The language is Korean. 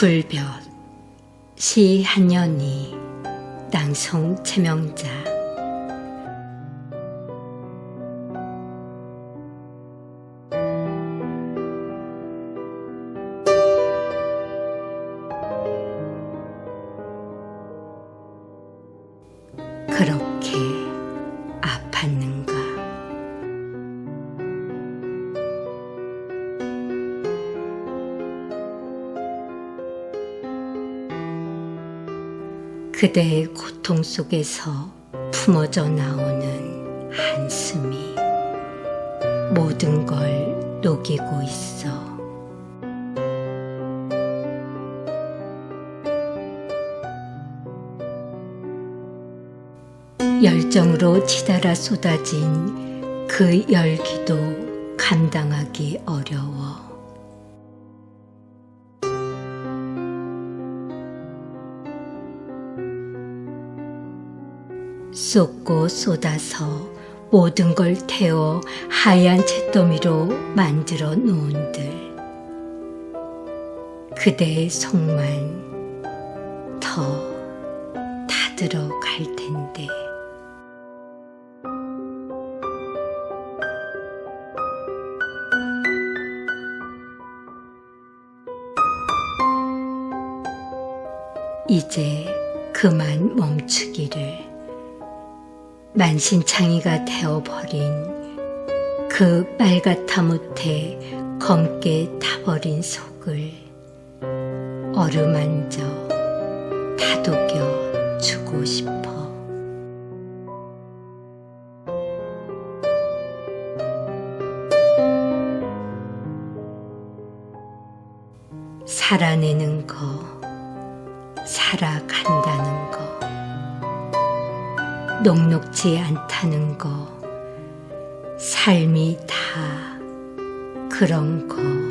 불볕 시 한연이 낭송 최명자. 그렇게 그대의 고통 속에서 품어져 나오는 한숨이 모든 걸 녹이고 있어. 열정으로 치달아 쏟아진 그 열기도 감당하기 어려워. 쏟고 쏟아서 모든 걸 태워 하얀 잿더미로 만들어 놓은들. 그대의 속만 더 타들어 갈 텐데. 이제 그만 멈추기를 만신창이가 되어버린 그 빨갛다 못해 검게 타버린 속을 어루만져 다독여 주고 싶어. 살아내는 거, 살아간다는 거. 녹록지 않다는 거, 삶이 다 그런 거.